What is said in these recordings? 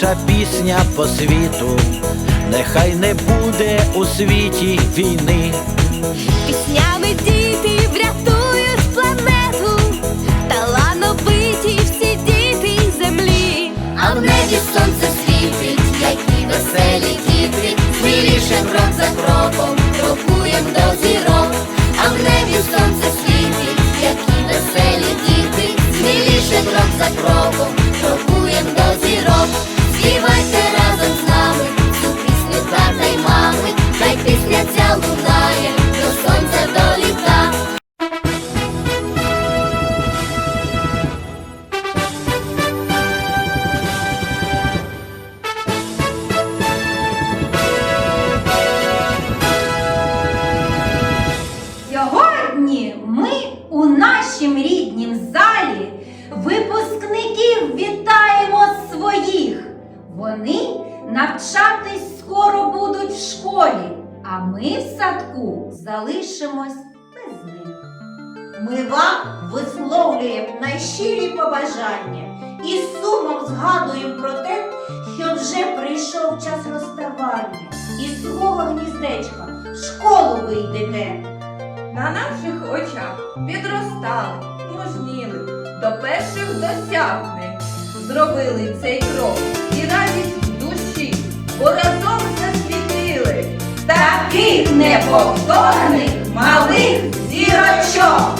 летить наша пісня по світу, нехай не буде у світі війни. Піснями діти нашім ріднім залі випускників вітаємо своїх. Вони навчатись скоро будуть в школі, а ми в садку залишимось без них. Ми вам висловлюємо найщирі побажання і сумом згадуємо про те, що вже прийшов час розставання. Із свого гніздечка в школу ви йдете. На наших очах підростали, мужніли, до перших досягнень. Зробили цей крок і радість в душі, бо разом засвітили таких неповторних малих зірочок.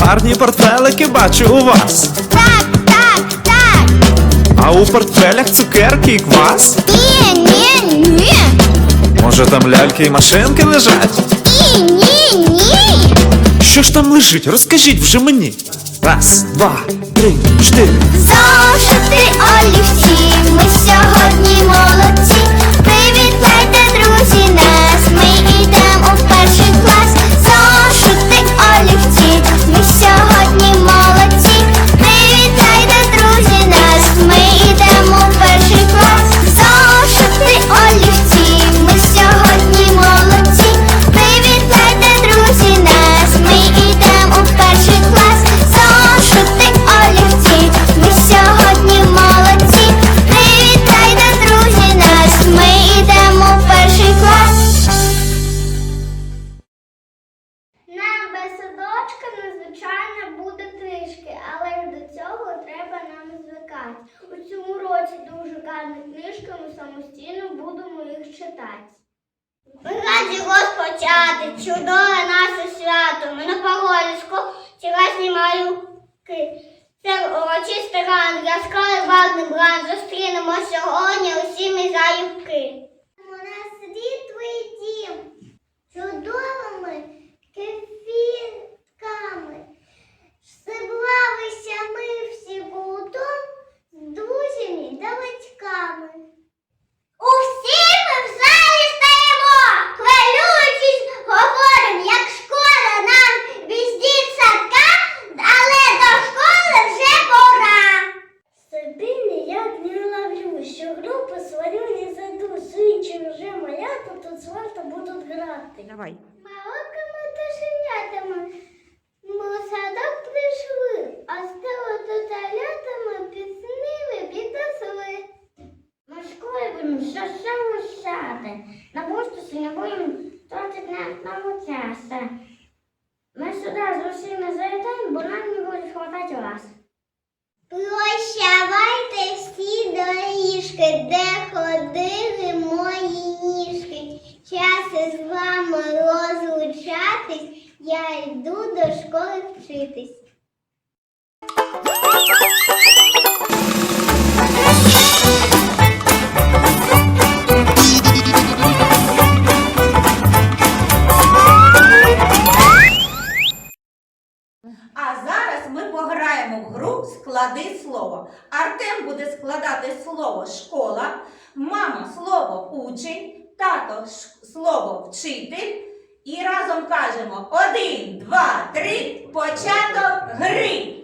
Гарні портфелики бачу у вас. Так, так, так. А у портфелях цукерки і квас? Ні, ні, ні. Може там ляльки і машинки лежать? Ні, ні, ні. Що ж там лежить? Розкажіть вже мені. Раз, два, три, чотири. Зошити олівці, ми сьогодні чудове наше свято. Ми на пароліську цілесні малюки. Це урочистий ранок, яскравий вагний бран. Зустрінемо сьогодні усі ми залюбки. У нас світлий дім чудовими кефірками. Зібралися ми всі гуртом з друзями та батьками. Усі ми в залі стоїмо, хвилюючись, говоримо, як школа нам віздіть садка, але до школи вже пора. Собі ніяк не ловлю, що групи свою не зайду, сичі вже малята, тут з варто будуть грати. Давай. Маликами та женятами ми в садок прийшли, а стали тут алятами піснили підросли. Ми в школі що саме сяти. На бустусі не будемо тратити на одного часу. Ми сюди з усіма завітаємо, бо нам не буде хватати вас. Прощавайте всі доріжки, де ходили мої ніжки. Час із вами розлучатись, Я йду до школи вчитись. Склади слово. Артем буде складати слово школа, мама слово учень, тато слово вчитель. І разом кажемо один, два, три, початок гри.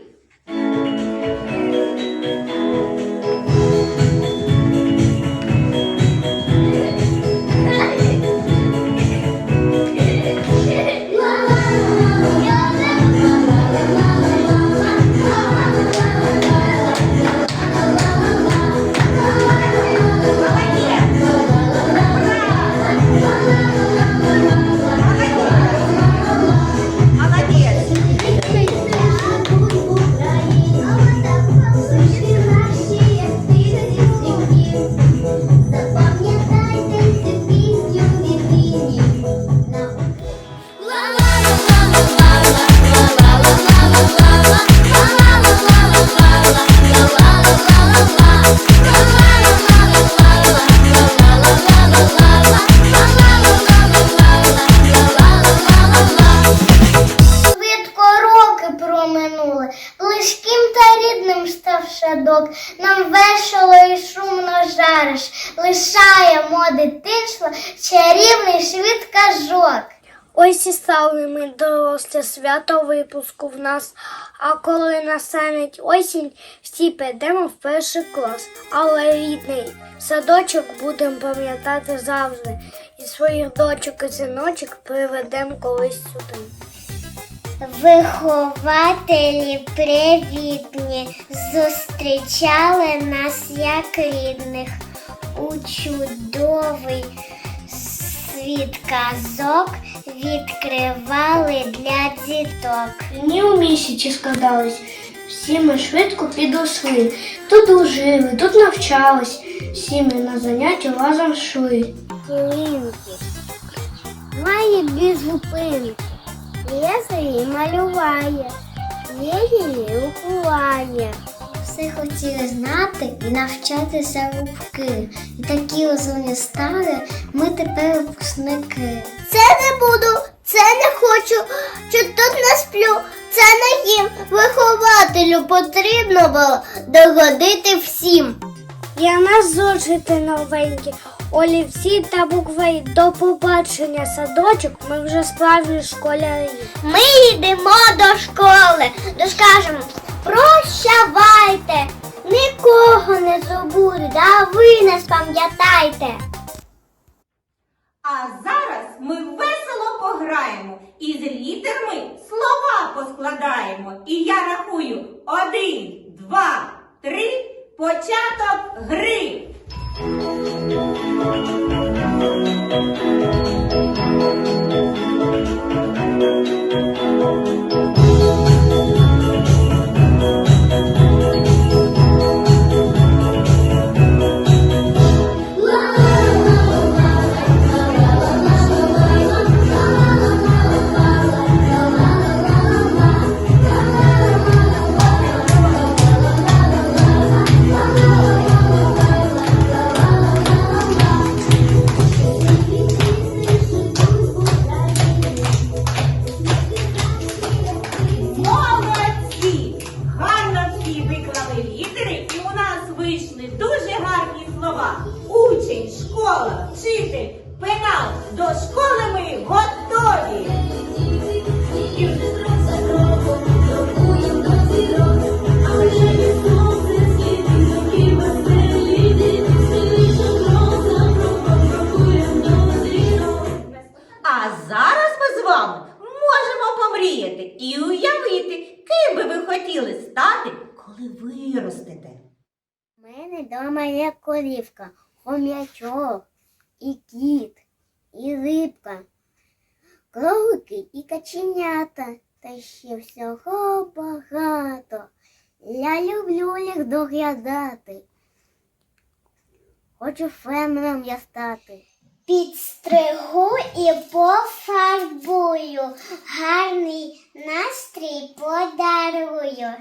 Нам весело і шумно жариш, лишаємо дитинство чарівний кажок. Ось і стали ми доросле свято випуску в нас. А коли настанеть осінь, всі підемо в перший клас. Але рідний садочок будемо пам'ятати завжди. І своїх дочок і синочок приведемо колись сюди. Вихователі привітні, зустрічали нас як рідних у чудовий світ казок відкривали для діток. Дні у місяці складались, всі ми швидко підросли. Тут дружили, тут навчались, всі ми на заняття разом йшли. Має без зупинки, лізе і малюває, її рукування. Все хотіли знати і навчатися рубки. І такі розумні стали, ми тепер випускники. Це не буду, це не хочу, що тут не сплю, це не їм. Вихователю потрібно було догодити всім. Я нас зошити новенькі, олівці та букви. До побачення садочок, ми вже справжні школярі. Ми йдемо до школи, доскажемо прощавайте, нікого не забудуть, а ви не спам'ятайте. А зараз ми весело пограємо і з літерми слова поскладаємо. І я рахую один, два, три, початок гри. Молодці! Коли виростете. У мене вдома є корівка, хом'ячок, і кіт, і рибка, кролики і каченята, та ще всього багато. Я люблю їх доглядати. Хочу фермером я стати. Підстригу і пофарбую, гарний настрій подарую.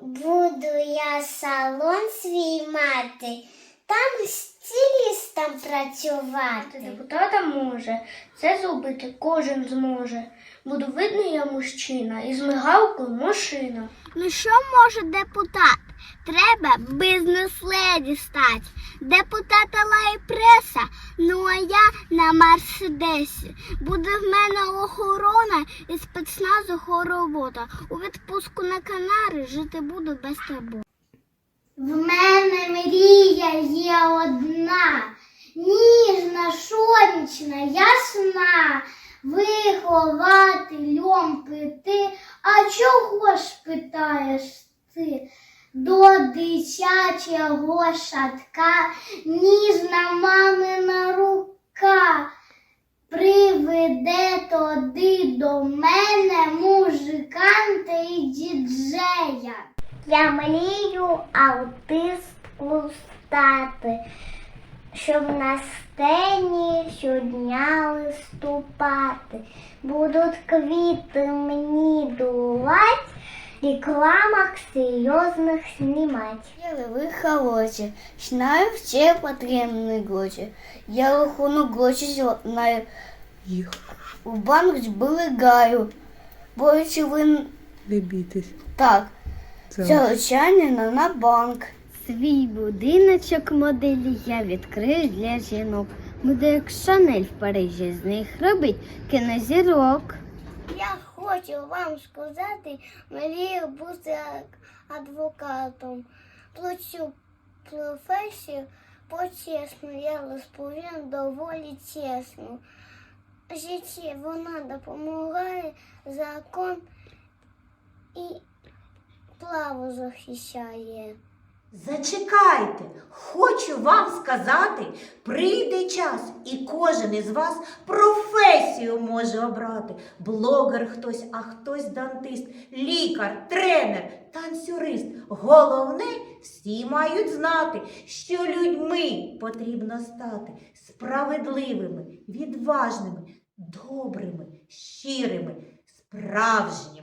Буду я салон свій мати, там стилістом працювати. Депутата може це зробити кожен зможе. Буду видний я мужчина і з мигалкою машина. Ну що може депутат? Треба бізнес-леді стать. Депутата лає преса, ну а я на Мерседесі. Буде в мене охорона і спецназу хоровода. У відпустку на Канари жити буду без турбот. В мене мрія є одна, ніжна, сонячна, ясна, вихователем пити. А чого ж питаєш ти? До дитячого шатка ніжна мамина рука приведе тоді до мене музиканта і діджея. Я мрію аутистку стати, щоб на сцені щодня виступати. Будуть квіти мені дувати, рекламах серйозних знімати. Ви хороші, знаю все потрібні гроші. Я рахунок гроші знаю. Їх. У банк зберігаю. Бо якщо ви Не бійтесь. так, Залучання на банк. Свій будиночок моделі я відкрию для жінок. Буде як Шанель в Парижі, з них робить кінозірок. Я хочу вам сказати, мрію бути адвокатом. Цю професію почесно, я розповім доволі чесно. Житті вона допомагає закон і плаву захищає. Зачекайте, хочу вам сказати, прийде час, і кожен із вас професію може обрати. Блогер хтось, а хтось дантист, лікар, тренер, танцюрист. Головне, всі мають знати, що людьми потрібно стати справедливими, відважними, добрими, щирими, справжніми.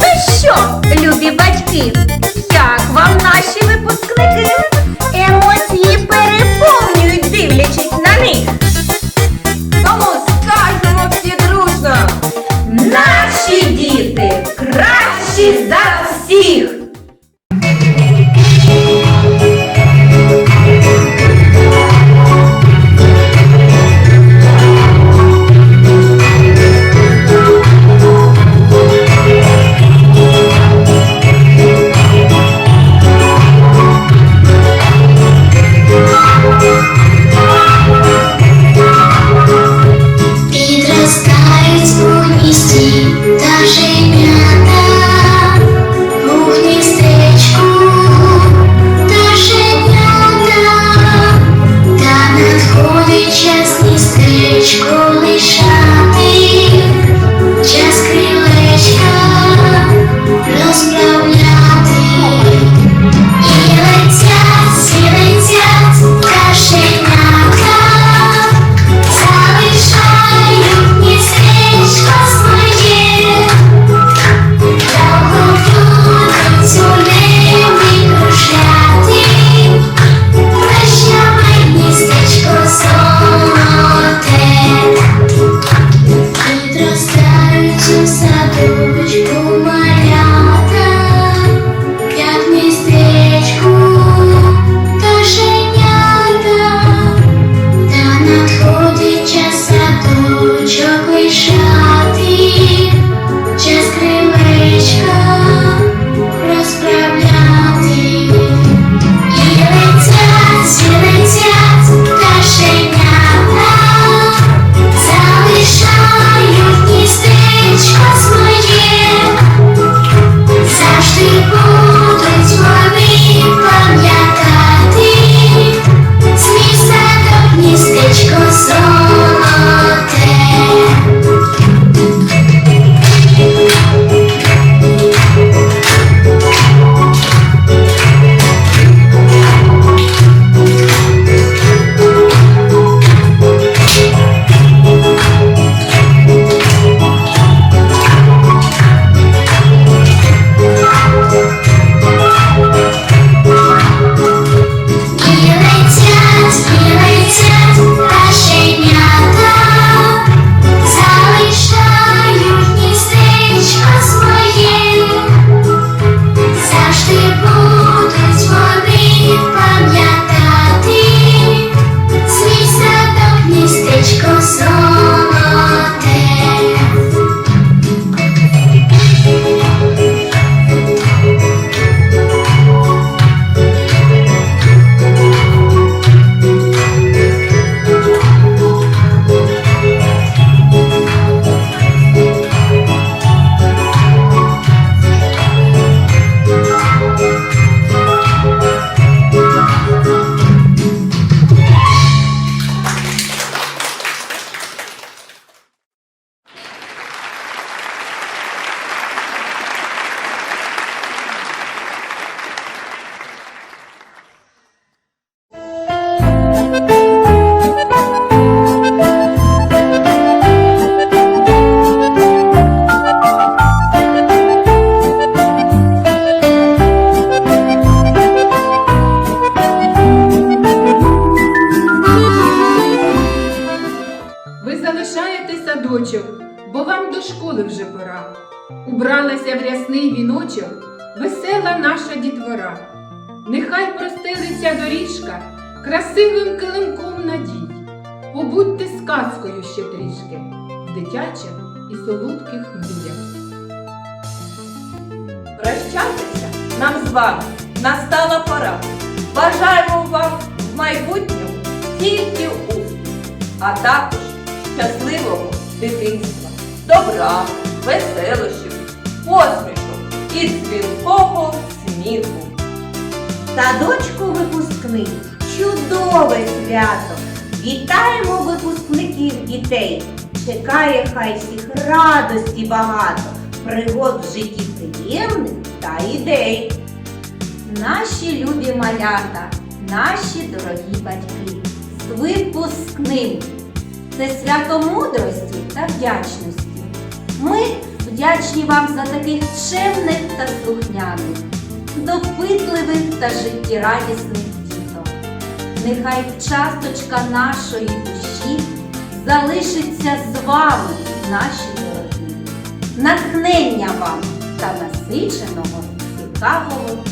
То що, любі батьки, як вам наші випускники? Емоції красивим килимком надій. Побудьте сказкою ще трішки в дитячих і солодких мріях. Прощатися нам з вами настала пора. Бажаємо вам в майбутньому тільки успіх, а також щасливого дитинства, добра, веселощів, посмішок і дзвінкого сміху. Садочку випускний, чудове свято. Вітаємо випускників дітей. Чекає хай всіх радості багато, пригод в житті приємних та ідей. Наші любі малята, наші дорогі батьки, з випускним. Це свято мудрості та вдячності. Ми вдячні вам за таких чемних та слухняних допитливих та життєрадісних. Нехай часточка нашої душі залишиться з вами, наші дорогі. Натхнення вам та насиченого цікавого